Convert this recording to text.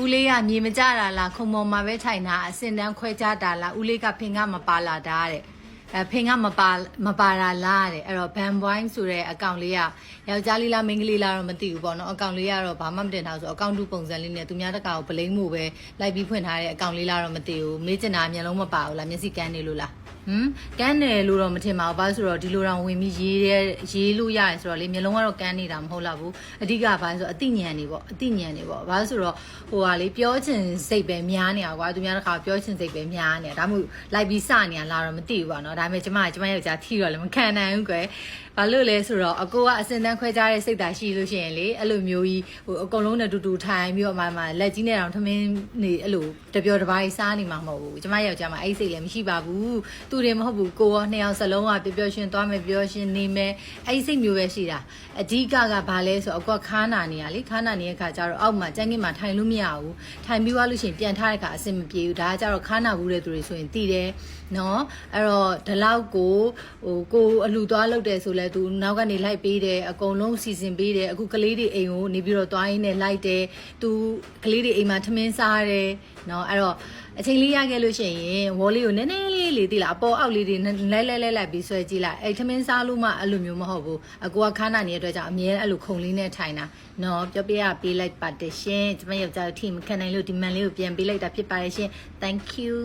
ဦးလေးကမြေမကြတာလားခုံပေါ်မှာပဲထိုင်တာအစင်တန်းခွဲကြတာလားဦးလေးကဖင်ကမပါလာတာတဲ့အဲဖင်ကမပါမပါတာလားတဲ့အဲ့တော့ ban boy ဆိုတဲ့အကောင့်လေးကယောက်ျားလေးလားမိန်းကလေးလားတော့မသိဘူးပေါ့နော်အကောင့်လေးကတော့ဘာမှမတင်ထားဘူးဆိုအကောင့်တူပုံစံလေးနဲ့သူများတကာကိုဗလိမ့်မှုပဲလိုက်ပြီးဖွင့်ထားတဲ့အကောင့်လေးလားတော့မသိဘူးမေးချင်တာမျက်လုံးမပါဘူးလားမျက်စိကန်းနေလို့လား ဟမ်ကန်းတယ်လို့တော့မထင်ပါဘူးဘာလို့ဆိုတော့ဒီလိုတော့ဝင်ပြီးရေးတဲ့ရေးလို့ရတယ်ဆိုတော့လေမျိုးလုံးကတော့ကန်းနေတာမဟုတ်တော့ဘူးအဓိကဘာလဲဆိုတော့အသိဉာဏ်နေပေါ့အသိဉာဏ်နေပေါ့ဘာလို့ဆိုတော့ဟိုဟာလေပြောချင်စိတ်ပဲများနေတာကွာသူများတစ်ခါပြောချင်စိတ်ပဲများနေတာဒါမှမဟုတ်လိုက်ပြီးစနေတာလားတော့မသိဘူးပေါ့နော်ဒါပေမဲ့ကျမကကျမယောက်ျားထီတော့လည်းမခံနိုင်ဘူးကွယ်ဘာလို့လဲဆိုတော့အကိုကအစင်တန်းခွဲကြတဲ့စိတ်ဓာတ်ရှိလို့ရှိရင်လေအဲ့လိုမျိုးကြီးဟိုအကုန်လုံးနဲ့တူတူထိုင်ပြီးတော့မှမှလက်ကြီးနဲ့တောင်ထမင်းနေအဲ့လိုတပြောတပိုင်းစားနေမှာမဟုတ်ဘူးကျမယောက်ျားမှာအဲ့ဒီစိတ်လည်းမရှိပါဘူးသူတွေမဟုတ်ဘူးကိုရောနှစ်ယောက်စလုံးကပျော်ပျော်ရှင်သွားမယ်ပျော်ရှင်နေမယ်အဲ့ဒီစိတ်မျိုးပဲရှိတာအဓိကကဘာလဲဆိုတော့အကွက်ခါနာနေရလေခါနာနေတဲ့ခါကျတော့အောက်မှာကြမ်းကင်မှာထိုင်လို့မရဘူးထိုင်ပြီးသွားလို့ရှိရင်ပြန်ထားတဲ့ခါအဆင်မပြေဘူးဒါကကျတော့ခါနာဘူးတဲ့သူတွေဆိုရင်တည်တယ်နော်အဲ့တော့ဒီလောက်ကိုဟိုကိုအလူသွားလုပ်တယ်ဆိုလဲသူနောက်ကနေလိုက်ပေးတယ်အကုန်လုံးစီစဉ်ပေးတယ်အခုကလေးတွေအိမ်ကိုနေပြီးတော့သွားရင်းနဲ့လိုက်တယ်သူကလေးတွေအိမ်မှာထမင်းစားတယ်နော်အဲ့တော့အချိန်လေးရခဲ့လို့ရှိရင်ဝေါ်လေးကိုနည်းနည်းလေးလေးတိလာအပေါ်အောက်လေးတွေလဲလဲလဲလိုက်ပြီးဆွဲကြည့်လိုက်အဲ့ထမင်းစားလို့မှအဲ့လိုမျိုးမဟုတ်ဘူးအကူကခါနာနေတဲ့အတွက်ကြောင့်အမြဲအဲ့လိုခုံလေးနဲ့ထိုင်တာနော်ပြောပြရပေးလိုက်ပါတယ်ရှင်ကျမယောက်ျားတို့ထိမခံနိုင်လို့ဒီမန်လေးကိုပြန်ပေးလိုက်တာဖြစ်ပါတယ်ရှင် thank you